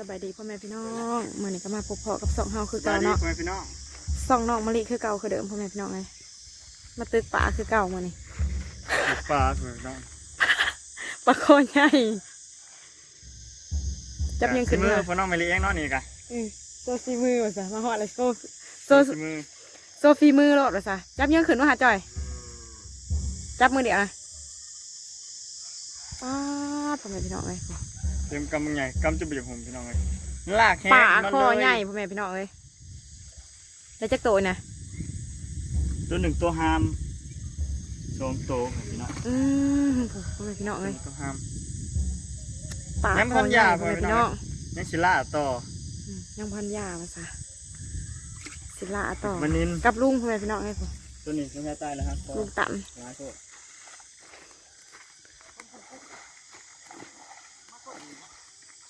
สบายดีพ่อแม่พี่น้องมื่อนี้ก็มาพบเพาะกับสองเฮาคือสวัเก่าสดีเนาะพ่อแม่พี่น้องสองน้องมะลิคือเก่าคือเดิมพ่อแม่พี่น้องเลยมาตึกป่าคือเก่ามื่อนี้ลูกปลาพ่อแม่พี่น้องปลาโคใหญ่จับยังขึ้นมืมาอพ่อน้องไม่เลี้ยงเนาะนี่กะอือโซฟีมือว่าซะมาหอดอะไรโซโซสิมือโซฟีมือโลดว่าซะจับยังขึ้นมาหาจ่อย จับมือเดียวนะป้าดพ่อแม่พี่น้องเลย เต็มกำมือใหญ่กำจะไปจากผมพี่น้องเลยลากแห้งป่ามันคอเลยใหญ่พ่อแม่พี่น้องเลยแล้วจักโตยนะตัวหนึ่งตัวหามสองตัวพี่น้องอืมพ่อแม่พี่น้องเลยตัวหาม ป่ายังคพัอนใหญ่ยาพ่อแม่พ่อแม่พี่พี่น้น้อองงยังชิล่าต่ออืมยังพันยามาซะศิลาต่อมันนินกับลุงพ่อแม่พี่น้องไงพ่อตัวนี้ตัวแม่ตายแล้วครับก็ลุงตันหลายโทษนี่มันอ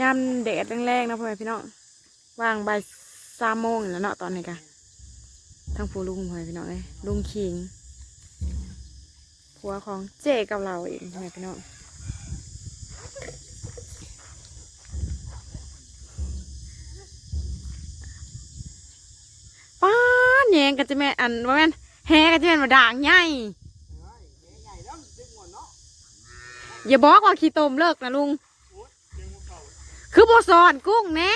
ยามแดดแรงๆนะพ่อแม่พี่น้องวางใบายสามโมงนี่แล้วเนาะตอนนี้กะทั้งผู้ลุงพ่อแม่พี่น้องเลยลุงคิงผัวของเจกับเราเองพ่อแม่พี่น้องป้าแยงกันจะแม่อันว่าแม่นแฮกันจะแม่นมาด่างใหญ่อย่าบอกว่าขี้ตมเลิกนะลุง เลี้ยงพวกเขา คือโบซอนกุ้งแหนะ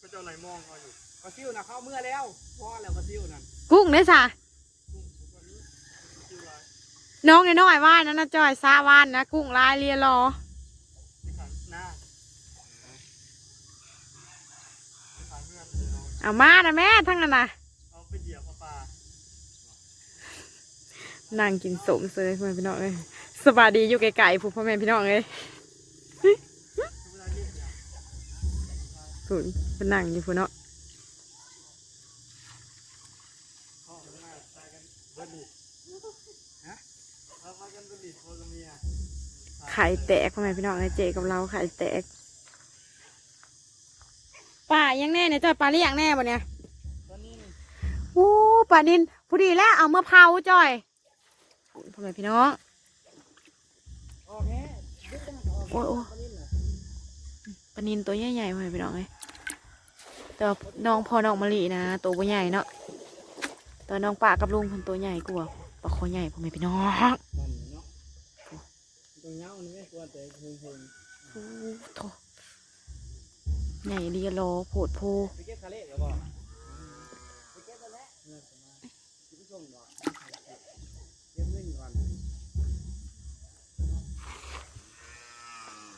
ก็จะอะไรมองเขาอยู่กระซิวนะเข้าเมื่อแล้วพ่อแล้วกระซิวนั่นกุ้งเนี่ยจ้ะน้องน้อยๆว่านนะนะจอยซาว่านนะกุ้งลายเรียรอที่ขังหน้าที่ขังเพื่อนเลยเนาะเอามานะแม่ทั้งนั้นนะเอาไปเหยียบปลานั่งกินสมเซยพ่อแม่พี่น้องเลยสบายดีอยู่ไกลๆผู้พ่อแม่พี่น้องเลย ผู้เป็นนั่งอยู่ผู้เนาะพ่อแม่ตายกันเบิดดิฮะเอายไข่แตกพ่อแม่พี่น้องเลยเจกับเราไข่แตกป่ายังแน่เนี่ยจอยปลาเลี้ยงแน่บ่เนี่ยตอนนี้นี่โอ้ป่านินพอดีแล้วเอาเมื่อเผาจอยพ่อแม่พี่น้องโอ้โอ้ย ปลานิ่นน่ะปลานินตัวใหญ่ๆพ่อแม่พี่น้องเลยแต่ว่าน้องพอน้องมะลินะตัวบ่ใหญ่เนาะแตัวาน้องป่ากับลุงคนตัวใหญ่กว่าปลาคอใหญ่พ่อแม่พี่น้องนั่นเนาะตัวเงานี่ไม่ควรแต่เพิ่งโอ้โถใหญ่ดีโลโผดโพๆไปเก็บทะเลเดี๋ยวบอกไปเก็บทะเลเมื่อจะมาสิไปส่งดอกเก็บเงินก่อน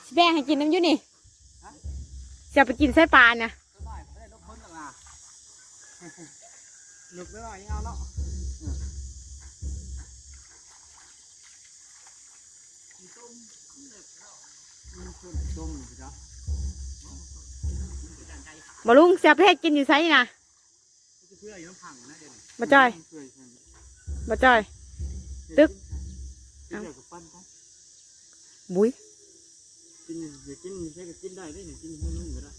สิแบ่งให้กินน้ำอยูนี่ จะไปกินไส้ปลาเนี่ยตัวน้อยไม่ได้ลบพ้นหรอกนะหนุกตัวน้อยยังเอาเนาะต้มต้มสิจ๊ะบลุงเสียเพศกินอยู่ไซนะเพื่ออยู่น้ำผังนะเดี๋ยวนี้มาจ้อยเคยเคยมาจ้อย ตึ๊กกินเดี๋ยวกับปั้นเขาบุ้ย กินอย่ากินใช่ก็กินได้ได้เนี่ยกินให้นุ่มก็ได้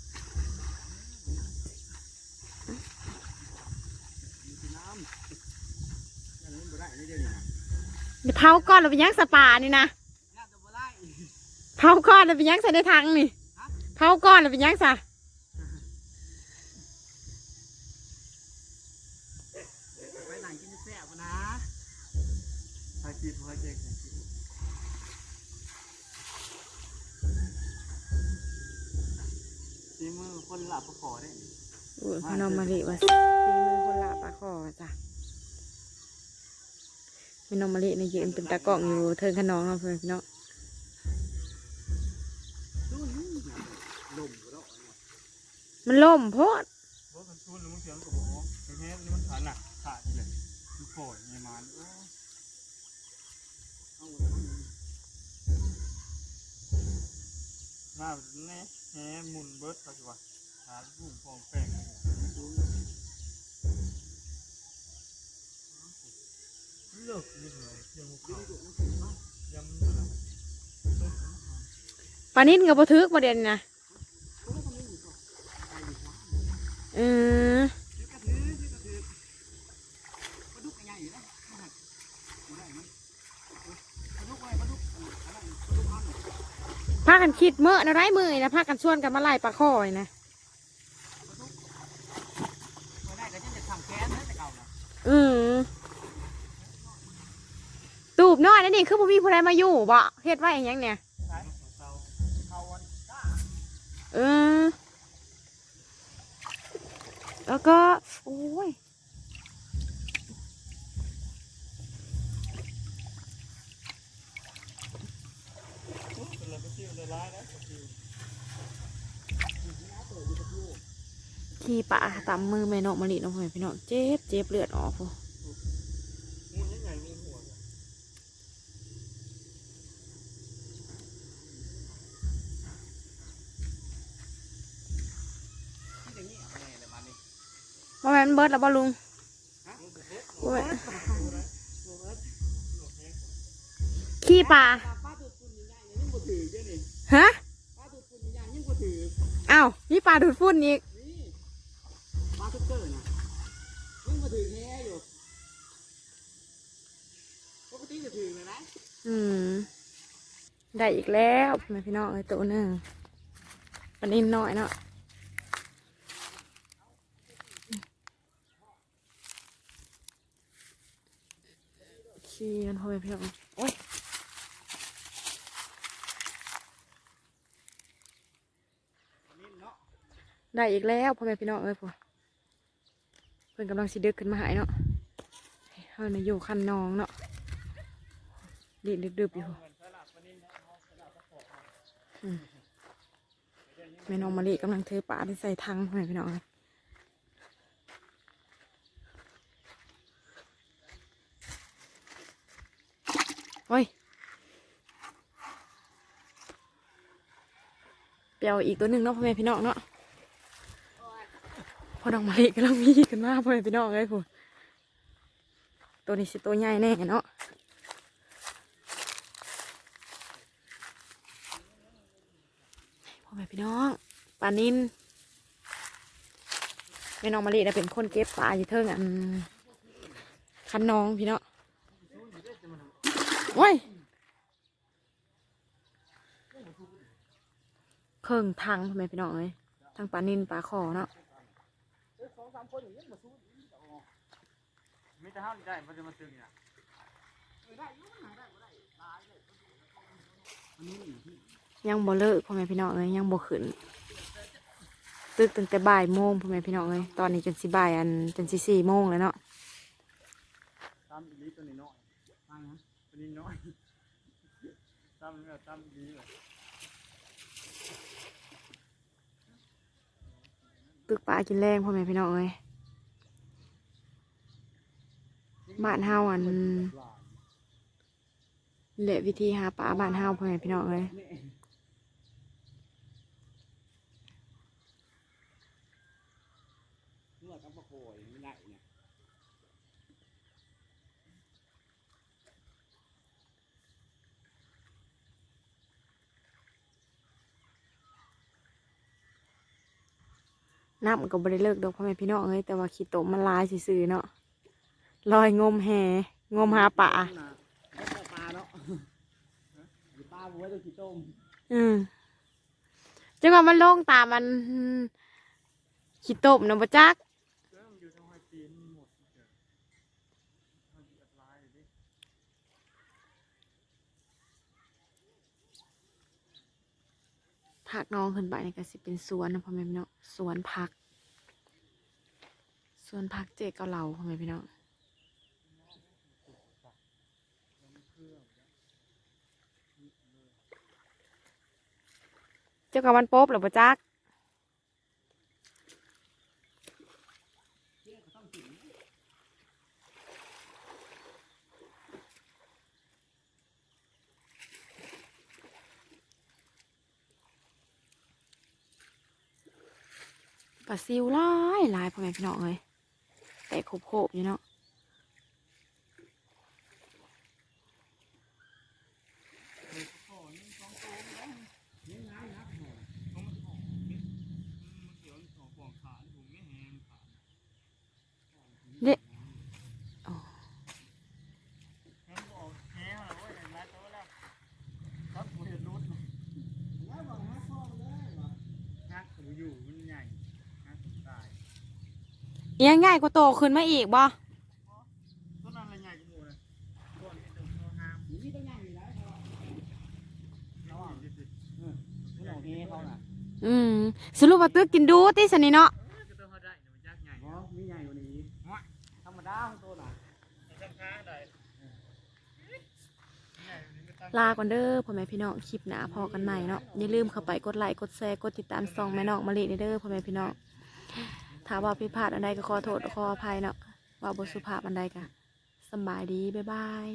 กินน้ำอันนี้บ่ได้นี่เดี๋ยวนี้นะเดี๋ยวเผาก้อนเราไปย่างสปานี่นะน่าจะบ่ได้ เผาก้อนเราไปย่างใส่ในถังนี่ เผาก้อนเราไปย่างซะ ไปหนังกินแซ่บนะ พาคีพาเจ๊ก ซีมือคนหลับก็ขอได้อุ้ยพนมมาลิว่าสีมือคนละปลาคอจ้ะพนมมาลิในยืนเป็นตากล้องอยู่เทิงขนองเนาะเพื่อนพี่น้องดูนี่ลมก็ได้มันล่มโพดว่ามันชุนหรือมันเสียงกับผมแค่นี้มันขาดหนักขาดเลยมันโผล่ในมันโอ้ เอา หน้าแน่แง่มุนเบิร์ดเขาสิวะหาลูกฟองแป้งเลิกนี่เลยยังมุกเขายังมันอยู่นะปลานิ่นกับปลาทึกประเด็นนะเออ ซื้อกระถือซื้อกระถือปลาดุกใหญ่อยู่นะบ่หักบ่ได้มันปลาดุกอะไรปลาดุกอะไรปลาดุกอัน พากัน คิดเมื่อนะไรมือนะพากันชวนกันมาไล่ปลาคอยนะเมื่อได้ก็จะจะทำแก๊สนะแต่เก่านะอืมตูบน้อยนั่นนี่คือบ่มีผู้ใดมาอยู่บ่เฮ็ดไว้อหยังเนี่ยเขาวันก้าเออแล้วก็ โอ้ย เป็นอะไรก็ซิวเลยร้ายนะซิว ขี่ปลาตามมือแม่นกมะลิน้องพ่อพี่น้องเจ็บเจ็บเลือดออกพูงูใหญ่ๆมีหัวเนี่ยที่อย่างนี้เอาแน่เลยมานี่ว่าแม่นเบิร์ดแล้วบ่ลุงขี่ปลาป้าดูดฝุ่นใหญ่ๆยังบ่ถือเจ้าฮะป้าดูดฝุ่นใหญ่ๆยังบ่ถืออ้าวมีปลาดูดฝุ่นอีก นี่ป้าทุกเกอร์นะยังบ่ถือแท้อยู่ปกติจะถือเลยนะ อืม ได้อีกแล้วแม่พี่น้องไอ้ตัวหนึ่งปลานินน้อยเนาะขี่กันพ่อแม่พี่น้องโอ้ยได้อีกแล้วพ่อแม่พี่น้องเอ้ยพ่อเพิ่นกำลังสิดึกขึ้นมาหายเนาะเฮาน่ะอยู่คันน้องเนาะดินดึบๆอยู่ แม่น้องมะลิกำลังเทปลาที่ใส่ถังพ่อแม่พี่น้องเอ้ยโอ้ยเปียวอีกตัวหนึ่งเนาะพ่อแม่พี่น้องเนาะพอดอกไม้กำลังมีกันมากพ่อแม่พี่น้องเลยพูตัวนี้สิตัวใหญ่แน่เนาะ พ่อแม่พี่น้องปลานินแม่น้องมะลิน่ะเป็นคนเก็บปลาอยู่เทิงอันคันน้องพี่เนาะโอ้ยเครื่องทางพ่อแม่พี่น้องเลยทางปลานินปลาคอเนาะสองสามคนอย่างนี้มาสู้ไม่จะห้ามได้มันจะมาตึงเนี่ ยยังบ่เลิกพ่อแม่พี่น้องเลยยังบ่ขึ้นตึกตั้งแต่บ่ายโมงพ่อแม่พี่น้องเลยตอนนี้จนสิบ่ายอันจนสิสี่โมงแล้วเนาะตามอีลีตัวนี้น้อยฟังนะตัวนี้น้อยตามเนี่ยตามอีลีเลยตึกปลากินแรงพ่อแม่พี่น้องเลยบ้านเฮาอันเละวิธีหาปลาบ้านเฮาพ่อแม่พี่น้องเลย นี่นวดกับปะโขยไม่ได้เนี่ย น้ำมันก็บ่ได้เลิกดอกพ่อแม่พี่น้องเลยแต่ว่าขี้โตมันลายซื่อๆเนาะลอยงมแหงมหาปลาปลาเนาะปลาบัวตัวกี่ต้มอืมจังว่ามันลงตามันขี้ตมนะบ่จัก เริ่มอยู่ทางไฮจีนหมดเจอมันอัดลายดิ ผักน้องขึ้นไปนี่ก็สิเป็นสวนนะพ่อแม่พี่น้องสวนผัก สวนผักเจเกาเหลาพ่อแม่พี่น้องเจ้ากับวันโป๊บหรือปะจัก ปลาซิวหลายหลายพ่อแม่พี่น้องเลยแต่โคบๆอยู่เนาะนี่น้ำนะมันเกี่ยวสองฟองขาถุงไม่แห้งขาเด็งั้นบอกแห้งแล้วเว้ย ยังง่ายกว่าโตขึ้นมาอีกบ่ต้นอะไรใหญ่จังเลยนี่ต้องยังอยู่แล้วน้องพี่เขาเหรออืมสรุปว่าตึกกินดูติสนี่เนาะๆก็ต้องเขาได้เนี่ยมันยากใหญ่อ๋อมีใหญ่กว่านี้ธรรมดาของตัวน่ะมันาลาก่อนเด้อพ่อแม่พี่น้องคลิปหนาพอกันใหม่เนาะอย่าลืมเข้าไปกดไลค์กดแชร์กดติดตามซองแม่น้องมะลิเด้อพ่อแม่พี่น้อง ถ้าว่าผิดพลาดอันใดก็ขอโทษขออภัยเนาะว่าบทสุภาพอันใดก็สบายดี บ๊ายบาย